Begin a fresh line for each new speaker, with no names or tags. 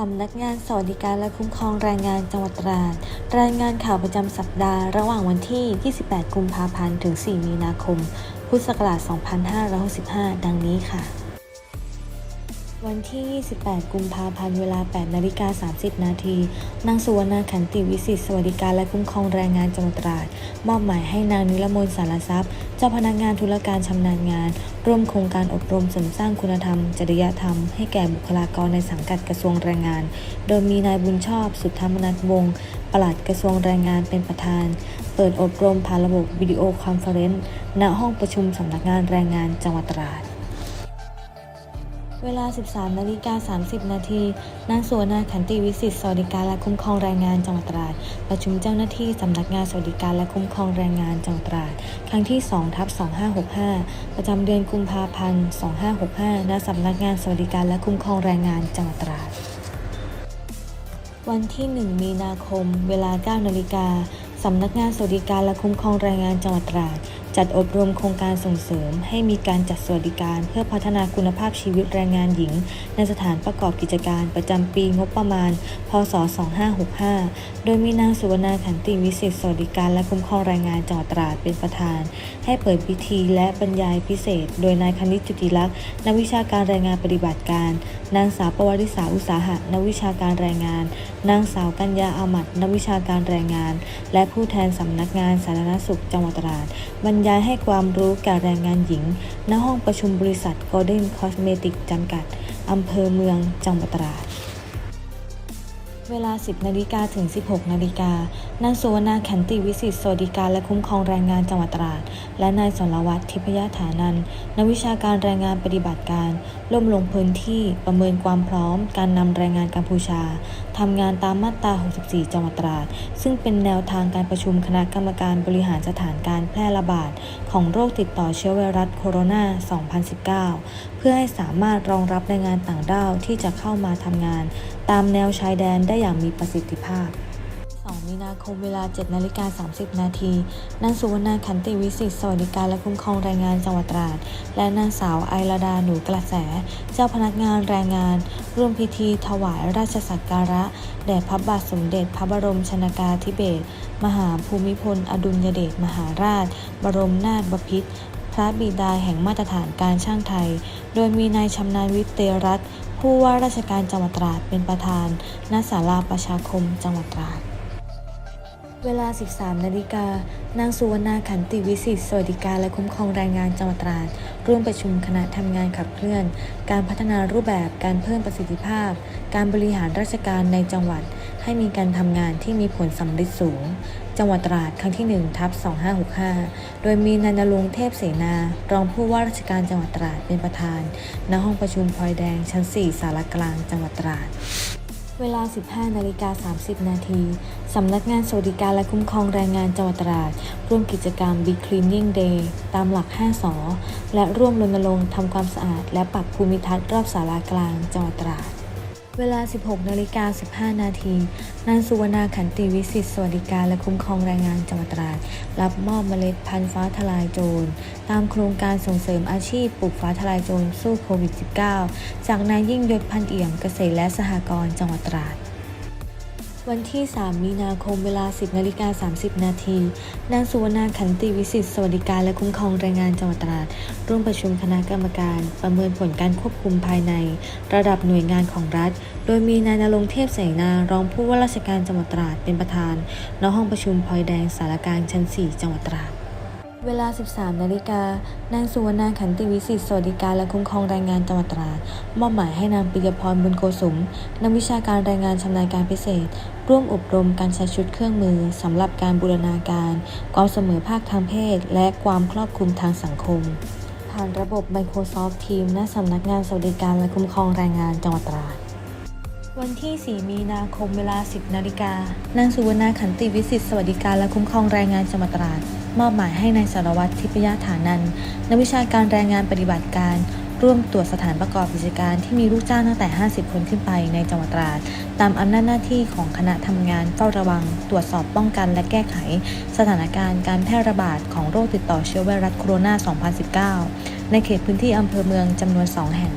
สำนักงานสวัสดิการและคุ้มครองแรงงานจังหวัดตราด รายงานข่าวประจำสัปดาห์ระหว่างวันที่ 28 กุมภาพันธ์ ถึง 4 มีนาคม พุทธศักราช 2565 ดังนี้ค่ะ วันที่ 28 กุมภาพันธ์ เวลา 8 นาฬิกา 30 นาที นางสุวรรณาขันติวิสิทธิ์สวัสดิการและคุ้มครองแรงงานจังหวัดตราด มอบหมายให้นางนิรมนสารทรัพย์ เจ้าพนักงานธุรการชำนาญงาน ร่วมโครงการอบรมเสริมสร้างคุณธรรม จริยธรรม ให้แก่บุคลากรในสังกัดกระทรวงแรงงาน โดยมีนายบุญชอบ สุทธรรมนัทวงศ์ปลัดกระทรวงแรงงานเป็นประธาน เปิดอบรมผ่านระบบวิดีโอคอนเฟอเรนซ์ณห้องประชุมสำนักงานแรงงานจังหวัดตราด เวลา 13นาฬิกา30 นาที นางสวรรณาขันติวิสิทธิ์สวัสดิการและคุ้มครองแรงงานจังหวัดตราด ประชุมเจ้าหน้าที่สำนักงานสวัสดิการและคุ้มครองแรงงานจังหวัดตราด ครั้งที่2ทับ2565 ประจำเดือนกุมภาพันธ์ 2565 ณ สำนักงานสวัสดิการและคุ้มครองแรงงานจังหวัดตราด วันที่ 1 มีนาคม เวลา9นาฬิกาสำนักงานสวัสดิการและคุ้มครองแรงงานจังหวัดตราด จัดอบรมโครงการส่งเสริม ให้มีการจัดสวัสดิการ เพื่อพัฒนาคุณภาพชีวิตแรงงานหญิง ในสถานประกอบกิจการประจำปีงบประมาณ พศ 2565 โดยมีนางสุวรรณาขันติวิสิทธิสวัสดิการและคุ้มครองแรงงานจังหวัดตราดเป็นประธาน ให้เปิดพิธีและบรรยายพิเศษ โดยนายคณิตจุติลักษณ์นักวิชาการแรงงานปฏิบัติการ นางสาวประวัติศาอุตสาหะนักวิชาการแรงงาน นางสาวกัญญาอามัดนักวิชาการแรงงาน และผู้แทนสำนักงานสาธารณสุขจังหวัดตราดบรรยายให้ความรู้แก่แรงงานหญิง ณ ห้องประชุมบริษัท Golden Cosmetic จำกัด อำเภอเมืองจังหวัดตราด เวลา 10 นาฬิกาถึง 16 นาฬิกานางสุวรรณาขันติวิสิทธิสวัสดิการและคุ้มครองแรงงานจังหวัดตราด และนายสรวัตรทิพยฐานันนักวิชาการแรงงานปฏิบัติการร่วมลงพื้นที่ประเมินความพร้อม การนำแรงงานกัมพูชาทำงานตามมาตรา 64 จังหวัดตราด ซึ่งเป็นแนวทางการประชุมคณะกรรมการบริหารสถานการแพร่ระบาดของโรคติดต่อเชื้อไวรัสโคโรนา 2019 พื่อให้สามารถรองรับแรงงานต่างด้าวที่จะเข้ามาทำงาน ตามแนวชายแดนได้อย่างมีประสิทธิภาพ 2 มีนาคมเวลา 7นาฬิกา30 นาทีนางสุวรรณาขันติวิสิทธิสวัสดิการและคุ้มครองแรงงานจังหวัดตราด และนางสาวไอราดาหนูกระแส เจ้าพนักงานแรงงาน ร่วมพิธีถวายราชสักการะ แด่พระบาทสมเด็จพระบรมชนากาธิเบศรมหาภูมิพล อดุลยเดชมหาราช บรมนาถบพิตร พระบิดาแห่งมาตรฐานการช่างไทย โดยมีนายชำนาญวิเตรัตผู้ว่าราชการจังหวัดตราดเป็นประธาน ณ ศาลาประชาคมจังหวัดตราด เวลา 13 นาฬิกา นางสุวรรณาขันติวิสิทธิสวัสดิการและคุ้มครองแรงงานจังหวัดตราด ร่วมประชุมคณะทำงานขับเคลื่อน การพัฒนารูปแบบการเพิ่มประสิทธิภาพ การบริหารราชการในจังหวัด ให้มีการทำงานที่มีผลสำเร็จสูง จังหวัดตราดครั้งที่1ทับ2565 โดยมีนายนรงเทพเสนา รองผู้ว่าราชการจังหวัดตราดเป็นประธาน ณ ห้องประชุมพลอยแดงชั้น4สารกลางจังหวัดตราดเวลา 15 นาฬิกา 30 นาที สำนักงานสวัสดิการและคุ้มครองแรงงานจังหวัดตราด ร่วมกิจกรรม Big Cleaning Day ตามหลัก 5สอและร่วมรณรงค์ทำความสะอาด และปรับภูมิทัศน์รอบสารากลางจังหวัดตราด เวลา 16นาฬิกา15 นาทีนางสุวรรณาขันติวิสิทธิสวัสดิการและคุ้มครองแรงงานจังหวัดตราด รับมอบเมล็ดพันธุ์ฟ้าทลายโจร ตามโครงการส่งเสริมอาชีพปลูกฟ้าทลายโจรสู้โควิด -19 จากนายยิ่งยศพันเอี่ยมเกษตรและสหกรณ์จังหวัดตราด วันที่ 3 มีนาคมเวลา 10นาฬิกา30 นาที นางสุวรรณาขันติวิสิทธิสวัสดิการและคุ้มครองแรงงานจังหวัดตราด ร่วมประชุมคณะกรรมการ ประเมินผลการควบคุมภายใน ระดับหน่วยงานของรัฐ โดยมีนายนรงเทพเสนารองผู้ว่าราชการจังหวัดตราดเป็นประธานณห้องประชุมพลอยแดงสารกลางชั้น 4 จังหวัดตราด เวลา 13 นาฬิกา นางสุวรรณาขันติวิสิทธิสวัสดิการและคุ้มครองแรงงานจังหวัดตราดมอบหมายให้นางปิยพรบุญโกสุม นักวิชาการแรงงานชำนาญการพิเศษ ร่วมอบรมการใช้ชุดเครื่องมือสำหรับการบูรณาการ ความเสมอภาคทางเพศ และความครอบคลุมทางสังคม ผ่านระบบ Microsoft Teams ณสำนักงานสวัสดิการและคุ้มครองแรงงานจังหวัดตราด วันที่ 4 มีนาคมเวลา 10 นาฬิกา นางสุวรรณาขันติวิสิทธิสวัสดิการและคุ้มครองแรงงานจังหวัดตราดมอบหมายให้นายสารวัตรทิพยฐานันนักวิชาการแรงงานปฏิบัติการ ร่วมตรวจสถานประกอบกิจการที่มีลูกจ้างตั้งแต่ 50 คนขึ้นไปในจังหวัดตราด ตามอำนาจหน้าที่ของคณะทำงานเฝ้าระวัง ตรวจสอบป้องกันและแก้ไข สถานการณ์การแพร่ระบาดของโรคติดต่อเชื้อไวรัสโคโรนา 2019 ในเขตพื้นที่อำเภอเมืองจำนวน 2 แห่ง